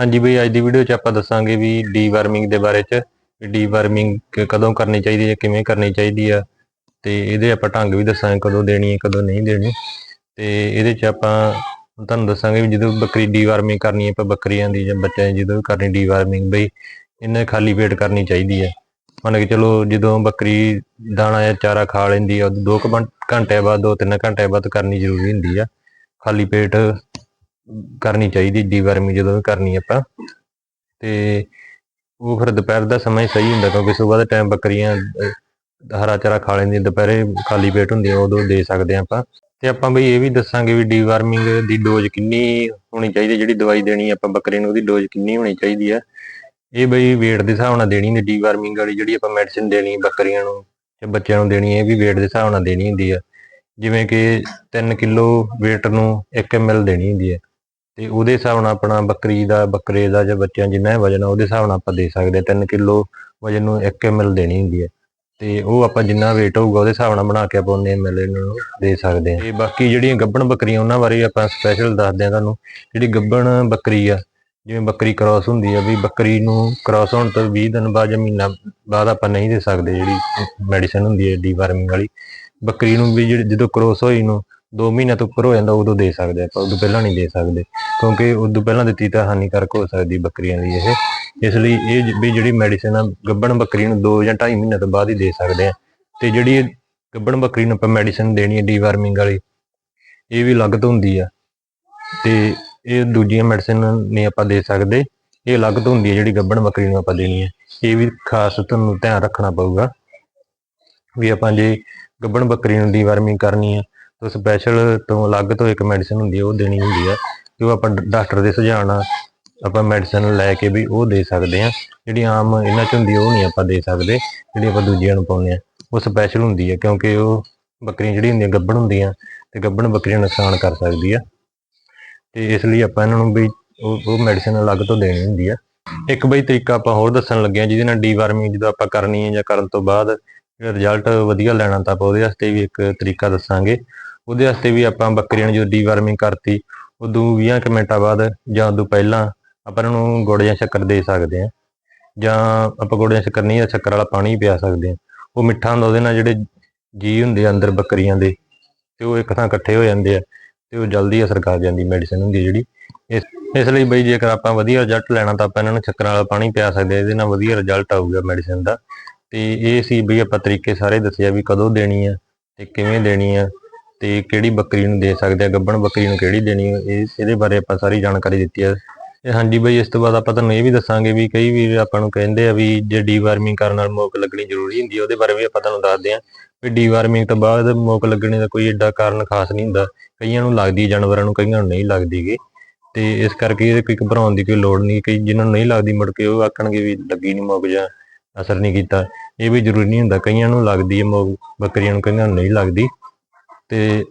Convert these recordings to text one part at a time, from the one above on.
ਹਾਂਜੀ ਬਈ, ਅੱਜ ਦੀ ਵੀਡੀਓ 'ਚ ਆਪਾਂ ਦੱਸਾਂਗੇ ਵੀ ਡੀਵਰਮਿੰਗ ਦੇ ਬਾਰੇ 'ਚ ਵੀ ਡੀਵਰਮਿੰਗ ਕਦੋਂ ਕਰਨੀ ਚਾਹੀਦੀ ਹੈ, ਕਿਵੇਂ ਕਰਨੀ ਚਾਹੀਦੀ ਆ ਤੇ ਇਹਦੇ ਆਪਾਂ ਢੰਗ ਵੀ ਦੱਸਾਂਗੇ, ਕਦੋਂ ਦੇਣੀ ਹੈ, ਕਦੋਂ ਨਹੀਂ ਦੇਣੀ। ਤੇ ਇਹਦੇ 'ਚ ਆਪਾਂ ਤੁਹਾਨੂੰ ਦੱਸਾਂਗੇ ਵੀ ਜਦੋਂ ਬੱਕਰੀ ਡੀਵਰਮਿੰਗ ਕਰਨੀ ਹੈ, ਆਪਾਂ ਬੱਕਰੀਆਂ ਦੀ ਜਾਂ ਬੱਚਿਆਂ ਦੀ ਜਦੋਂ ਵੀ ਕਰਨੀ ਡੀਵਰਮਿੰਗ ਬਈ, ਇਹਨੇ ਖਾਲੀ ਪੇਟ ਕਰਨੀ ਚਾਹੀਦੀ ਹੈ। ਮੰਨ ਕੇ ਚਲੋ ਜਦੋਂ ਬੱਕਰੀ ਦਾਣਾ ਜਾਂ ਚਾਰਾ ਖਾ ਲੈਂਦੀ ਆ ਉਦੋਂ ਦੋ ਕੁ ਘੰ- ਘੰਟੇ ਬਾਅਦ, ਦੋ ਤਿੰਨ ਘੰਟੇ ਬਾਅਦ ਕਰਨੀ ਜ਼ਰੂਰੀ ਹੁੰਦੀ ਆ। ਖਾਲੀ ਪੇਟ ਕਰਨੀ ਚਾਹੀਦੀ ਡੀਵਰਮਿੰਗ ਜਦੋਂ ਵੀ ਕਰਨੀ ਆਪਾਂ। ਤੇ ਉਹ ਫਿਰ ਦੁਪਹਿਰ ਦਾ ਸਮਾਂ ਹੀ ਸਹੀ ਹੁੰਦਾ ਕਿਉਂਕਿ ਸਵੇਰ ਦੇ ਟਾਈਮ ਬੱਕਰੀਆਂ ਹਰਾ ਚਾਰਾ ਖਾ ਲੈਂਦੀਆਂ ਦੁਪਹਿਰੇ ਖਾਲੀ ਪੇਟ ਹੁੰਦੀਆਂ ਉਦੋਂ ਦੇ ਸਕਦੇ ਹਾਂ ਆਪਾਂ। ਤੇ ਆਪਾਂ ਬਈ ਇਹ ਵੀ ਦੱਸਾਂਗੇ ਵੀ ਡੀਵਰਮਿੰਗ ਦੀ ਡੋਜ਼ ਕਿੰਨੀ ਹੋਣੀ ਚਾਹੀਦੀ ਹੈ, ਜਿਹੜੀ ਦਵਾਈ ਦੇਣੀ ਆਪਾਂ ਬੱਕਰੀ ਨੂੰ ਉਹਦੀ ਡੋਜ਼ ਕਿੰਨੀ ਹੋਣੀ ਚਾਹੀਦੀ ਹੈ ਇਹ ਬਈ weight ਦੇ ਹਿਸਾਬ ਨਾਲ ਦੇਣੀ ਨੇ ਡੀਵਰਮਿੰਗ ਵਾਲੀ ਜਿਹੜੀ ਆਪਾਂ ਮੈਡੀਸਿਨ ਦੇਣੀ ਬੱਕਰੀਆਂ ਨੂੰ ਜਾਂ ਬੱਚਿਆਂ ਨੂੰ ਦੇਣੀ ਇਹ ਵੀ weight ਦੇ ਹਿਸਾਬ ਨਾਲ ਦੇਣੀ ਹੁੰਦੀ ਆ। ਜਿਵੇਂ ਕਿ 3 ਕਿਲੋ weight ਨੂੰ 1 ml ਦੇਣੀ ਹੁੰਦੀ ਹੈ ਤੇ ਉਹਦੇ ਹਿਸਾਬ ਨਾਲ ਆਪਣਾ ਬੱਕਰੀ ਦਾ, ਬੱਕਰੇ ਦਾ ਜਾਂ ਬੱਚਿਆਂ ਜਿੰਨਾ ਵਜਨ ਆ, ਉਹਦੇ ਹਿਸਾਬ ਨਾਲ ਆਪਾਂ ਦੇ ਸਕਦੇ ਹਾਂ 3 ਕਿਲੋ ਵਜਨ ਨੂੰ 1 ml ਦੇਣੀ ਹੁੰਦੀ ਹੈ ਤੇ ਉਹ ਆਪਾਂ ਜਿੰਨਾ weight ਹੋਊਗਾ, ਉਹਦੇ ਹਿਸਾਬ ਨਾਲ ਬਣਾ ਕੇ ਆਪਾਂ ਉਹਨੇ ml ਇਹਨਾਂ ਨੂੰ ਦੇ ਸਕਦੇ ਹਾਂ ਤੇ ਬਾਕੀ ਜਿਹੜੀਆਂ ਗੱਭਣ ਬੱਕਰੀਆਂ, ਉਹਨਾਂ ਬਾਰੇ ਆਪਾਂ ਸਪੈਸ਼ਲ ਦੱਸਦੇ ਹਾਂ ਤੁਹਾਨੂੰ। ਜਿਹੜੀ ਗੱਭਣ ਬੱਕਰੀ ਆ, ਜਿਵੇਂ ਬੱਕਰੀ ਕ੍ਰਾਸ ਹੁੰਦੀ ਆ, ਵੀ ਬੱਕਰੀ ਨੂੰ ਕ੍ਰਾਸ ਹੋਣ ਤੋਂ 20 ਦਿਨ ਬਾਅਦ ਜਾਂ ਮਹੀਨਾ ਬਾਅਦ ਆਪਾਂ ਨਹੀਂ ਦੇ ਸਕਦੇ, ਜਿਹੜੀ ਮੈਡੀਸਨ ਹੁੰਦੀ ਹੈ ਡੀਵਰਮਿੰਗ ਵਾਲੀ। ਬੱਕਰੀ ਨੂੰ ਵੀ ਜਿਹੜੀ ਜਦੋਂ ਕ੍ਰਾਸ ਹੋਈ ਨੂੰ 2 ਮਹੀਨਿਆਂ ਤੋਂ ਉੱਪਰ ਹੋ ਜਾਂਦਾ, ਉਦੋਂ ਦੇ ਸਕਦੇ ਆਪਾਂ ਉਦੋਂ ਪਹਿਲਾਂ ਨਹੀਂ ਦੇ ਸਕਦੇ। ਕਿਉਂਕਿ ਉਦੋਂ ਪਹਿਲਾਂ ਦਿੱਤੀ ਤਾਂ ਹਾਨੀਕਾਰਕ ਹੋ ਸਕਦੀ ਬੱਕਰੀਆਂ ਲਈ ਇਹ। ਇਸ ਲਈ ਇਹ ਵੀ ਜਿਹੜੀ ਮੈਡੀਸਿਨ ਆ, ਗੱਬਣ ਬੱਕਰੀ ਨੂੰ 2 ਜਾਂ 2.5 ਮਹੀਨਿਆਂ ਤੋਂ ਬਾਅਦ ਹੀ ਦੇ ਸਕਦੇ ਆ। ਤੇ ਜਿਹੜੀ ਇਹ ਗੱਭਣ ਬੱਕਰੀ ਨੂੰ ਆਪਾਂ ਮੈਡੀਸਿਨ ਦੇਣੀ ਹੈ ਡੀਵਰਮਿੰਗ ਵਾਲੀ, ਇਹ ਵੀ ਅਲੱਗ ਤੋਂ ਹੁੰਦੀ ਆ। ਤੇ ਇਹ ਦੂਜੀਆਂ ਮੈਡੀਸਿਨ ਨਹੀਂ ਆਪਾਂ ਦੇ ਸਕਦੇ। ਇਹ ਅਲੱਗ ਤੋਂ ਹੁੰਦੀ ਹੈ ਜਿਹੜੀ ਗੱਬਣ ਬੱਕਰੀ ਨੂੰ ਆਪਾਂ ਦੇਣੀ ਹੈ ਇਹ ਵੀ ਖਾਸ ਤੁਹਾਨੂੰ ਧਿਆਨ ਰੱਖਣਾ ਪਊਗਾ। ਵੀ ਆਪਾਂ ਜੇ ਗੱਬਣ ਬੱਕਰੀ ਨੂੰ ਡੀਵਰਮਿੰਗ ਕਰਨੀ ਹੈ ਸਪੈਸ਼ਲ ਤੋਂ ਅਲੱਗ ਤੋਂ ਇੱਕ ਮੈਡੀਸਨ ਹੁੰਦੀ ਹੈ, ਉਹ ਦੇਣੀ ਹੁੰਦੀ ਹੈ ਕਿ ਉਹ ਆਪਾਂ ਡਾਕਟਰ ਦੇ ਸੁਝਾਅ ਨਾਲ ਆਪਾਂ ਮੈਡੀਸਨ ਲੈ ਕੇ ਵੀ ਉਹ ਦੇ ਸਕਦੇ ਹਾਂ। ਜਿਹੜੀ ਆਮ ਇਹਨਾਂ ਚ ਹੁੰਦੀ ਉਹ ਨਹੀਂ ਆਪਾਂ ਦੇ ਸਕਦੇ, ਜਿਹੜੀ ਆਪਾਂ ਦੂਜਿਆਂ ਨੂੰ ਪਾਉਂਦੇ ਆ ਉਹ ਸਪੈਸ਼ਲ ਹੁੰਦੀ ਹੈ, ਕਿਉਂਕਿ ਉਹ ਬੱਕਰੀਆਂ ਜਿਹੜੀ ਹੁੰਦੀਆਂ ਗੱਭਣ ਹੁੰਦੀਆਂ, ਤੇ ਗੱਭਣ ਬੱਕਰੀਆਂ ਨੁਕਸਾਨ ਕਰ ਸਕਦੀ ਆ ਤੇ ਇਸ ਲਈ ਆਪਾਂ ਇਹਨਾਂ ਨੂੰ ਵੀ ਉਹ ਉਹ ਮੈਡੀਸਿਨ ਅਲੱਗ ਤੋਂ ਦੇਣੀ ਹੁੰਦੀ ਆ ਇੱਕ ਬਈ ਤਰੀਕਾ ਆਪਾਂ ਹੋਰ ਦੱਸਣ ਲੱਗੇ ਆ ਜਿਹਦੇ ਨਾਲ ਡੀਵਰਮਿੰਗ ਜਦੋਂ ਆਪਾਂ ਕਰਨੀ ਹੈ ਜਾਂ ਕਰਨ ਤੋਂ ਬਾਅਦ ਰਿਜ਼ਲਟ ਵਧੀਆ ਲੈਣਾ ਤਾਂ ਆਪਾਂ ਉਹਦੇ ਵਾਸਤੇ ਵੀ ਇੱਕ ਤਰੀਕਾ ਦੱਸਾਂਗੇ। ਉਹਦੇ ਵਾਸਤੇ ਵੀ ਆਪਾਂ ਬੱਕਰੀਆਂ ਨੂੰ ਜਦੋਂ ਡੀਵਰਮਿੰਗ ਕਰਤੀ, ਉਦੋਂ 20 ਕੁ ਮਿੰਟਾਂ ਬਾਅਦ ਜਾਂ ਉਦੋਂ ਪਹਿਲਾਂ ਆਪਾਂ ਇਹਨਾਂ ਨੂੰ ਗੁੜ ਜਾਂ ਸ਼ੱਕਰ ਦੇ ਸਕਦੇ ਆ ਜਾਂ ਆਪਾਂ ਗੁੜ ਜਾਂ ਸ਼ੱਕਰ ਨਹੀਂ, ਜਾਂ ਸ਼ੱਕਰ ਵਾਲਾ ਪਾਣੀ ਪਿਆ ਸਕਦੇ ਆ ਉਹ ਮਿੱਠਾ ਹੁੰਦਾ, ਉਹਦੇ ਨਾਲ ਜਿਹੜੇ ਜੀ ਹੁੰਦੇ ਆ ਅੰਦਰ ਬੱਕਰੀਆਂ ਦੇ, ਤੇ ਉਹ ਇੱਕ ਥਾਂ ਇਕੱਠੇ ਹੋ ਜਾਂਦੇ ਆ, ਤੇ ਉਹ ਜਲਦੀ ਅਸਰ ਕਰ ਜਾਂਦੀ ਮੈਡੀਸਿਨ ਹੁੰਦੀ ਹੈ ਜਿਹੜੀ। ਇਸ ਇਸ ਲਈ ਬਈ ਜੇਕਰ ਆਪਾਂ ਵਧੀਆ ਰਿਜ਼ਲਟ ਲੈਣਾ ਤਾਂ ਆਪਾਂ ਇਹਨਾਂ ਨੂੰ ਸ਼ੱਕਰ ਵਾਲਾ ਪਾਣੀ ਪਿਆ ਸਕਦੇ ਆ ਇਹਦੇ ਨਾਲ ਵਧੀਆ ਰਿਜ਼ਲਟ ਆਊਗਾ ਮੈਡੀਸਿਨ ਦਾ। ਤੇ ਇਹ ਸੀ ਬਈ ਆਪਾਂ ਤਰੀਕੇ ਸਾਰੇ ਦੱਸਿਆ ਵੀ ਕਦੋਂ ਦੇਣੀ ਆ ਤੇ ਕਿਵੇਂ ਦੇਣੀ ਆ। ਤੇ ਕਿਹੜੀ ਬੱਕਰੀ ਨੂੰ ਦੇ ਸਕਦੇ ਆ, ਗੱਬਣ ਬੱਕਰੀ ਨੂੰ ਕਿਹੜੀ ਦੇਣੀ ਆ, ਇਹ, ਇਹਦੇ ਬਾਰੇ ਆਪਾਂ ਸਾਰੀ ਜਾਣਕਾਰੀ ਦਿੱਤੀ ਹੈ ਤੇ ਹਾਂਜੀ ਬਈ, ਇਸ ਤੋਂ ਬਾਅਦ ਆਪਾਂ ਤੁਹਾਨੂੰ ਇਹ ਵੀ ਦੱਸਾਂਗੇ ਵੀ ਕਈ ਵੀਰ ਆਪਾਂ ਨੂੰ ਕਹਿੰਦੇ ਆ ਵੀ ਜੇ ਡੀਵਾਰਮਿੰਗ ਕਰਨ ਨਾਲ ਮੋਕ ਲੱਗਣੀ ਜ਼ਰੂਰੀ ਹੁੰਦੀ ਹੈ ਉਹਦੇ ਬਾਰੇ ਵੀ ਆਪਾਂ ਤੁਹਾਨੂੰ ਦੱਸਦੇ ਆ। ਵੀ ਡੀਵਾਰਮਿੰਗ ਤੋਂ ਬਾਅਦ ਮੋਕ ਲੱਗਣੇ ਦਾ ਕੋਈ ਏਡਾ ਕਾਰਨ ਖਾਸ ਨਹੀਂ ਹੁੰਦਾ। ਕਈਆਂ ਨੂੰ ਲੱਗਦੀ ਜਾਨਵਰਾਂ ਨੂੰ, ਕਈਆਂ ਨੂੰ ਨਹੀਂ ਲੱਗਦੀਗੀ ਤੇ ਇਸ ਕਰਕੇ ਇਹਦੇ ਕੋਈ ਘਬਰਾਉਣ ਦੀ ਕੋਈ ਲੋੜ ਨਹੀਂ ਕਈ ਜਿਨ੍ਹਾਂ ਨੂੰ ਨਹੀਂ ਲੱਗਦੀ ਮੁੜ ਕੇ ਉਹ ਆਖਣਗੇ ਵੀ ਲੱਗੀ ਨਹੀਂ ਮੋਕ ਜਾਂ ਅਸਰ ਨਹੀਂ ਕੀਤਾ। ਇਹ ਵੀ ਜ਼ਰੂਰੀ ਨਹੀਂ ਹੁੰਦਾ, ਕਈਆਂ ਨੂੰ ਲੱਗਦੀ ਹੈ ਮੋਕ, ਬੱਕਰੀਆਂ ਨੂੰ, ਕਈਆਂ ਨੂੰ ਨਹੀਂ ਲੱਗਦੀ। ਤੇ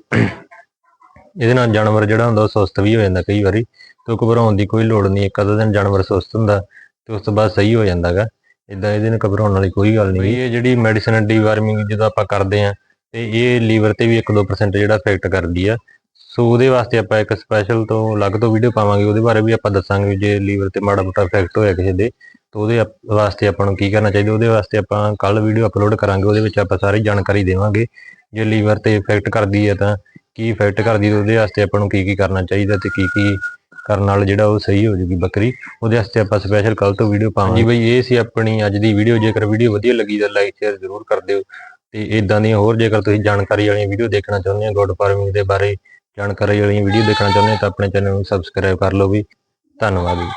ਇਹਦੇ ਨਾਲ ਜਾਨਵਰ ਜਿਹੜਾ ਹੁੰਦਾ ਉਹ ਸੁਸਤ ਵੀ ਹੋ ਜਾਂਦਾ ਕਈ ਵਾਰੀ, ਤੇ ਘਬਰਾਉਣ ਦੀ ਕੋਈ ਲੋੜ ਨਹੀਂ, ਇੱਕ ਅੱਧਾ ਦਿਨ ਜਾਨਵਰ ਸੁਸਤ ਹੁੰਦਾ, ਤੇ ਉਸ ਤੋਂ ਬਾਅਦ ਸਹੀ ਹੋ ਜਾਂਦਾਗਾ। ਇਦਾਂ ਇਹਦੇ ਨਾਲ ਘਬਰਾਉਣ ਵਾਲੀ ਕੋਈ ਗੱਲ ਨਹੀਂ। ਇਹ ਜਿਹੜੀ ਮੈਡੀਸਿਨ ਡੀਵਾਰਮਿੰਗ ਜਦੋਂ ਆਪਾਂ ਕਰਦੇ ਆ ਤੇ ਇਹ ਲੀਵਰ ਤੇ ਵੀ 1-2% ਜਿਹੜਾ ਇਫੈਕਟ ਕਰਦੀ ਆ। ਸੋ ਉਹਦੇ ਵਾਸਤੇ ਆਪਾਂ ਇੱਕ ਸਪੈਸ਼ਲ ਤੋਂ ਅਲੱਗ ਤੋਂ ਵੀਡੀਓ ਪਾਵਾਂਗੇ, ਉਹਦੇ ਬਾਰੇ ਵੀ ਆਪਾਂ ਦੱਸਾਂਗੇ ਵੀ ਜੇ ਲੀਵਰ ਤੇ ਮਾੜਾ ਮੋਟਾ ਇਫੈਕਟ ਹੋਇਆ ਕਿਸੇ ਦੇ, ਤਾਂ ਉਹਦੇ ਆਪ- ਵਾਸਤੇ ਆਪਾਂ ਨੂੰ ਕੀ ਕਰਨਾ ਚਾਹੀਦਾ, ਉਹਦੇ ਵਾਸਤੇ ਆਪਾਂ ਕੱਲ ਵੀਡੀਓ ਅਪਲੋਡ ਕਰਾਂਗੇ, ਉਹਦੇ ਵਿੱਚ ਆਪਾਂ ਸਾਰੀ ਜਾਣਕਾਰੀ ਦੇਵਾਂਗੇ। ਜੇ ਲੀਵਰ ਤੇ ਇਫੈਕਟ ਕਰਦੀ ਹੈ ਤਾਂ ਕੀ ਇਫੈਕਟ ਕਰਦੀ ਹੈ ਉਹਦੇ ਵਾਸਤੇ ਆਪਾਂ ਨੂੰ ਕੀ ਕੀ ਕਰਨਾ ਚਾਹੀਦਾ ਤੇ ਕੀ ਕੀ ਕਰਨ ਨਾਲ ਜਿਹੜਾ ਉਹ ਸਹੀ ਹੋ ਜੂਗੀ ਬੱਕਰੀ। ਉਹਦੇ ਵਾਸਤੇ ਆਪਾਂ ਸਪੈਸ਼ਲ ਕੱਲ ਤੋਂ ਵੀਡੀਓ ਪਾਵਾਂਗੇ। ਜੀ ਬਈ, ਇਹ ਸੀ ਆਪਣੀ ਅੱਜ ਦੀ ਵੀਡੀਓ ਜੇਕਰ ਵੀਡੀਓ ਵਧੀਆ ਲੱਗੀ ਤਾਂ ਲਾਈਕ ਸ਼ੇਅਰ ਜ਼ਰੂਰ ਕਰ ਦਿਓ। ਤੇ ਇਦਾਂ ਦੀਆਂ ਹੋਰ ਜੇਕਰ ਤੁਸੀਂ ਜਾਣਕਾਰੀ ਵਾਲੀਆਂ ਵੀਡੀਓ ਦੇਖਣਾ ਚਾਹੁੰਦੇ ਹੋ ਗੁੱਡ ਫਾਰਮਿੰਗ ਦੇ ਬਾਰੇ ਜਾਣਕਾਰੀ ਵਾਲੀਆਂ ਵੀਡੀਓ ਦੇਖਣਾ ਚਾਹੁੰਦੇ ਹੋ, ਤਾਂ ਆਪਣੇ ਚੈਨਲ ਨੂੰ ਸਬਸਕ੍ਰਾਈਬ ਕਰ ਲਓ ਵੀ ਧੰਨਵਾਦ ਜੀ